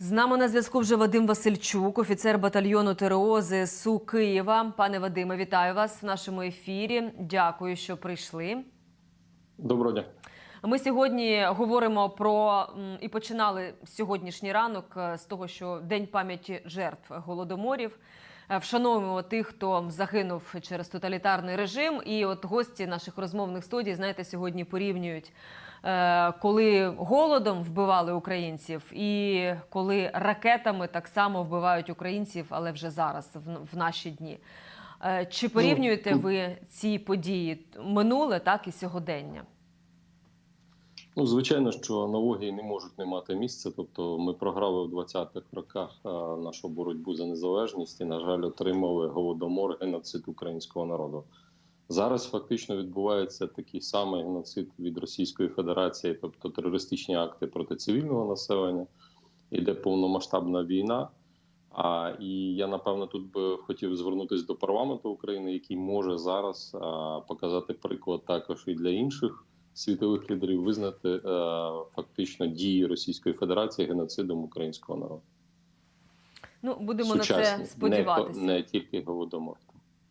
З нами на зв'язку вже Вадим Васильчук, офіцер батальйону ТРО ЗСУ Києва. Пане Вадиме, вітаю вас в нашому ефірі. Дякую, що прийшли. Доброго дня. Ми сьогодні говоримо про і починали сьогоднішній ранок е, з того, що День пам'яті жертв голодоморів. Е, Вшановуємо тих, хто загинув через тоталітарний режим. І от гості наших розмовних студій, знаєте, сьогодні порівнюють, е, коли голодом вбивали українців, і коли ракетами так само вбивають українців, але вже зараз, в, наші дні. Е, Чи порівнюєте ви ці події минуле, так і сьогодення? Ну, звичайно, що аналогії не можуть не мати місця. Тобто, ми програли в 20-х роках е, нашу боротьбу за незалежність і, на жаль, отримали голодомор, геноцид українського народу. Зараз фактично відбувається такий самий геноцид від Російської Федерації, тобто терористичні акти проти цивільного населення. Іде повномасштабна війна. А і я напевно тут би хотів звернутися до парламенту України, який може зараз а, показати приклад також і для інших світових лідерів визнати е, фактично дії Російської Федерації геноцидом українського народу. Ну, будемо на це сподіватися. Не, не тільки голодомор.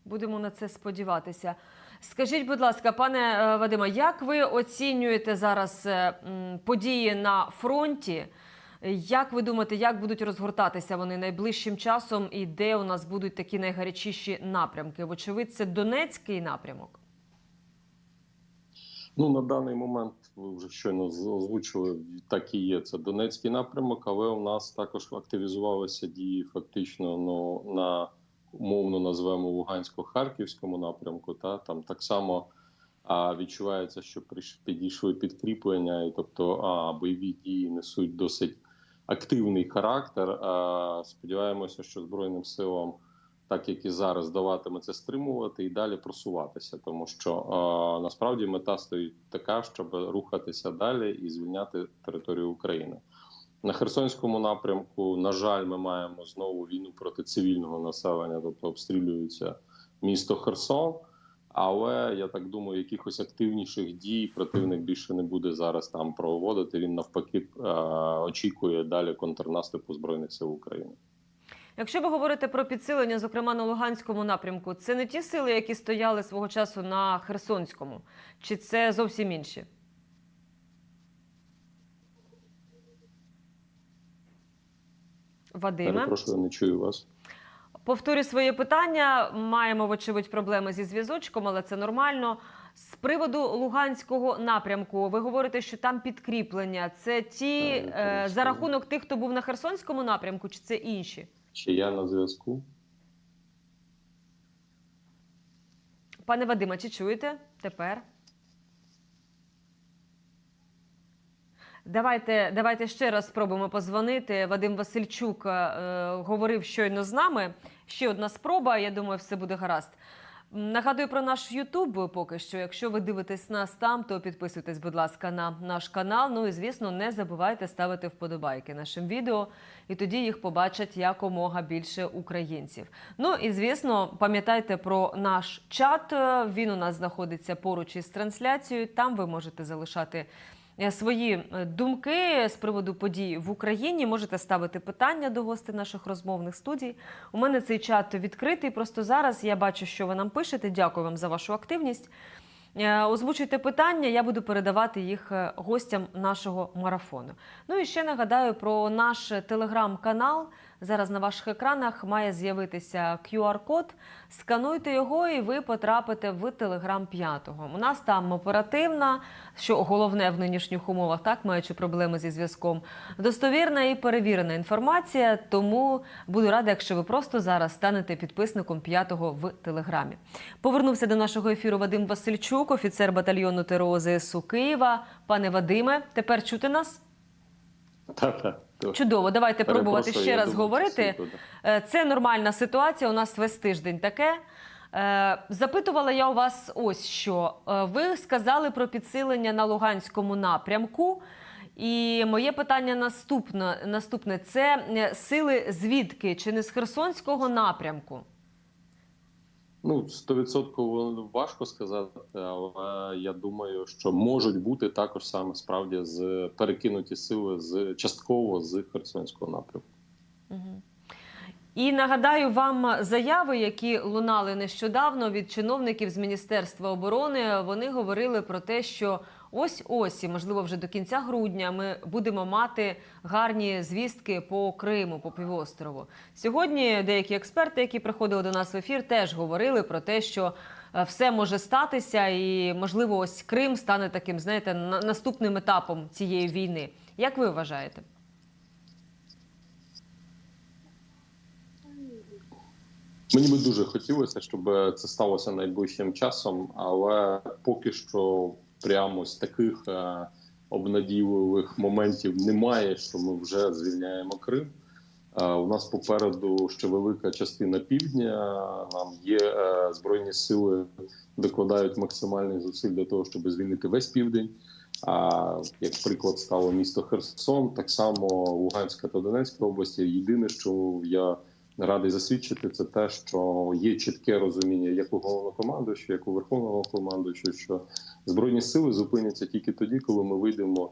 Будемо на це сподіватися. Скажіть, будь ласка, пане е, Вадиме, як ви оцінюєте зараз е, події на фронті? Як ви думаєте, як будуть розгортатися вони найближчим часом, і де у нас будуть такі найгарячіші напрямки? Вочевидь, це Донецький напрямок. Ну на даний момент ви вже щойно озвучили, так і є. Це Донецький напрямок, але у нас також активізувалися дії фактично ну, на умовно назвемо Лугансько-Харківському напрямку. Та там так само а, відчувається, що підійшли підкріплення, і тобто а, бойові дії несуть досить активний характер. А, сподіваємося, що Збройним силам так як і зараз даватиме це стримувати і далі просуватися, тому що е, насправді мета стоїть така, щоб рухатися далі і звільняти територію України. На Херсонському напрямку, на жаль, ми маємо знову війну проти цивільного населення, тобто обстрілюється місто Херсон. Але я так думаю, якихось активніших дій противник більше не буде зараз там проводити. Він навпаки е, очікує далі контрнаступу збройних сил України. Якщо ви говорите про підсилення, зокрема на Луганському напрямку, це не ті сили, які стояли свого часу на Херсонському, чи це зовсім інші? Вадиме? Перепрошую, не чую вас. Повторю своє питання. Маємо, вочевидь, проблеми зі зв'язочком, але це нормально. З приводу Луганського напрямку, ви говорите, що там підкріплення. Це ті Е, е, за рахунок тих, хто був на Херсонському напрямку, чи це інші? Чи я на зв'язку? Пане Вадиме, чи чуєте тепер? Давайте, давайте ще раз спробуємо позвонити. Вадим Васильчук е, говорив щойно з нами. Ще одна спроба. Я думаю, все буде гаразд. Нагадую про наш Ютуб поки що. Якщо ви дивитесь нас там, то підписуйтесь, будь ласка, на наш канал. Ну і звісно, не забувайте ставити вподобайки нашим відео, і тоді їх побачать якомога більше українців. Ну і звісно, пам'ятайте про наш чат. Він у нас знаходиться поруч із трансляцією. Там ви можете залишати. Е, Свої е, думки з приводу подій в Україні можете ставити питання до гостей наших розмовних студій. У мене цей чат відкритий. Просто зараз я бачу, що ви нам пишете. Дякую вам за вашу активність. Е, Озвучуйте питання, я буду передавати їх е, гостям нашого марафону. Ну і ще нагадаю про наш телеграм-канал. Зараз на ваших екранах має з'явитися QR-код. Скануйте його, і ви потрапите в телеграм п'ятого. У нас там оперативна, що головне в нинішніх умовах, так маючи проблеми зі зв'язком. Достовірна і перевірена інформація. Тому буду рада, якщо ви просто зараз станете підписником п'ятого в телеграмі. Повернувся до нашого ефіру Вадим Васильчук, офіцер батальйону ТРО ЗСУ Києва. Пане Вадиме, тепер чути нас? Так, так. Чудово, давайте пробувати ще раз думав, говорити. Е, Це нормальна ситуація. У нас весь тиждень таке. Е, Запитувала я у вас ось що. Е, Ви сказали про підсилення на Луганському напрямку. І моє питання наступне: наступне: це сили звідки? Чи не з Херсонського напрямку? Ну, стовідсотково важко сказати, але я думаю, що можуть бути також саме справді з перекинуті сили з частково з Херсонського напрямку. І нагадаю вам заяви, які лунали нещодавно від чиновників з Міністерства оборони. Вони говорили про те, що ось ось, і можливо, вже до кінця грудня ми будемо мати гарні звістки по Криму, по півострову. Сьогодні деякі експерти, які приходили до нас в ефір, теж говорили про те, що е, все може статися, і можливо, ось Крим стане таким, знаєте, на- наступним етапом цієї війни. Як ви вважаєте? Мені би дуже хотілося, щоб це сталося найближчим часом, але поки що прямо з таких е, обнадійливих моментів немає, що ми вже звільняємо Крим. Е, у нас попереду ще велика частина півдня. Нам є е, збройні сили, докладають максимальних зусиль для того, щоб звільнити весь південь. А як приклад стало місто Херсон, так само Луганська та Донецька області. Єдине, що я радий засвідчити, це те, що є чітке розуміння як у головнокомандуючого, як у верховного командуючого, що збройні сили зупиняться тільки тоді, коли ми вийдемо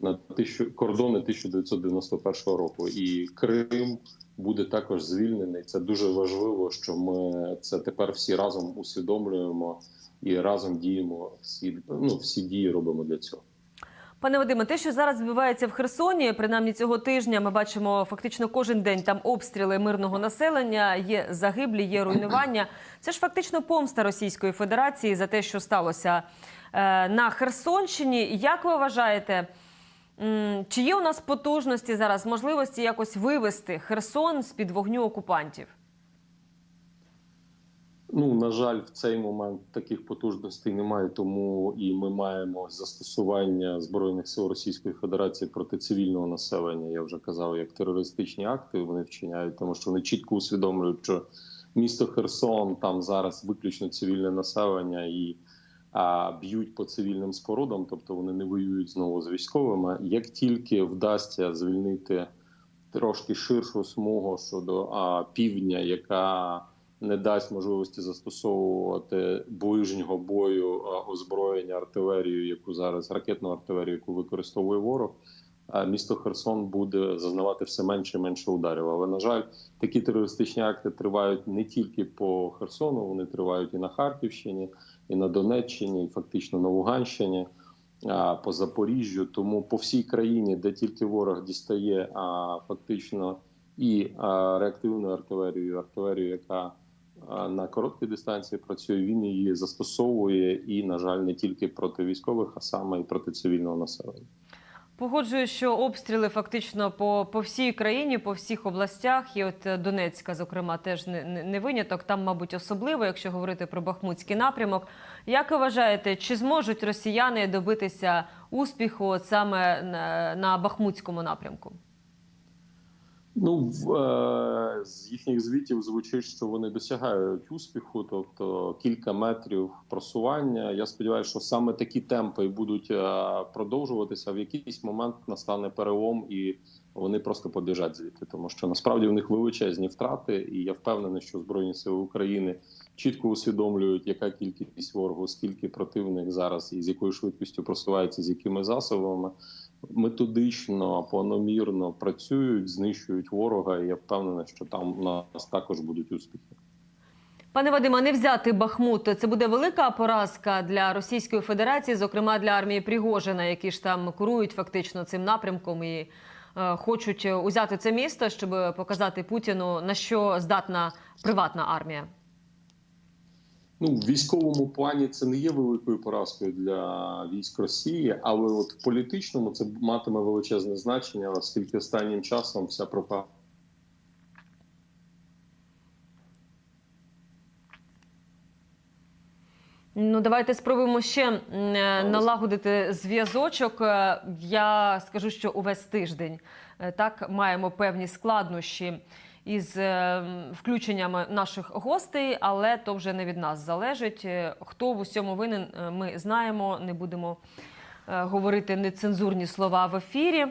на тисячу кордони 1991 року, і Крим буде також звільнений. Це дуже важливо, що ми це тепер всі разом усвідомлюємо і разом діємо. Всі ну всі дії робимо для цього. Пане Вадиме, те, що зараз відбувається в Херсоні, принаймні цього тижня, ми бачимо фактично кожен день там обстріли мирного населення, є загиблі, є руйнування. Це ж фактично помста Російської Федерації за те, що сталося е, на Херсонщині. Як ви вважаєте, чи є у нас потужності зараз, можливості якось вивести Херсон з під вогню окупантів? Ну на жаль, в цей момент таких потужностей немає, тому і ми маємо застосування збройних сил Російської Федерації проти цивільного населення. Я вже казав, як терористичні акти вони вчиняють, тому що вони чітко усвідомлюють, що місто Херсон там зараз виключно цивільне населення і а, б'ють по цивільним спорудам, тобто вони не воюють знову з військовими. Як тільки вдасться звільнити трошки ширшу смугу щодо а, півдня, яка не дасть можливості застосовувати ближнього бою озброєння артилерію, яку зараз ракетну артилерію, яку використовує ворог. а Місто Херсон буде зазнавати все менше і менше ударів. Але на жаль, такі терористичні акти тривають не тільки по Херсону, вони тривають і на Харківщині, і на Донеччині, і фактично на Луганщині, по Запоріжжю. Тому по всій країні, де тільки ворог дістає а, фактично і реактивну артилерію, артилерію, яка на короткій дистанції працює, він її застосовує і, на жаль, не тільки проти військових, а саме і проти цивільного населення. Погоджую, що обстріли фактично по, по всій країні, по всіх областях, і от е, Донецька, зокрема, теж не, не, виняток. Там, мабуть, особливо, якщо говорити про Бахмутський напрямок. Як ви вважаєте, чи зможуть росіяни добитися успіху саме на, на Бахмутському напрямку? Ну в, е, з їхніх звітів звучить, що вони досягають успіху, тобто кілька метрів просування. Я сподіваюся, що саме такі темпи будуть е, продовжуватися. В якийсь момент настане перелом, і вони просто побіжать звідти, тому що насправді у них величезні втрати, і я впевнений, що збройні сили України чітко усвідомлюють, яка кількість ворогу, скільки противник зараз і з якою швидкістю просувається, з якими засобами методично, планомірно працюють, знищують ворога. І я впевнений, що там у нас також будуть успіхи. Пане Вадиме, не взяти Бахмут це буде велика поразка для Російської Федерації, зокрема для армії Пригожина, які ж там курують фактично цим напрямком і е, хочуть узяти це місто, щоб показати Путіну на що здатна приватна армія. Ну, в військовому плані це не є великою поразкою для військ Росії, але от в політичному це матиме величезне значення, оскільки останнім часом вся пропаганда Ну, давайте спробуємо ще е, налагодити зв'язочок. Е, Я скажу, що увесь тиждень е, так маємо певні складнощі із е, включеннями наших гостей, але то вже не від нас залежить. Е, Хто в усьому винен, е, ми знаємо. Не будемо говорити нецензурні слова в ефірі.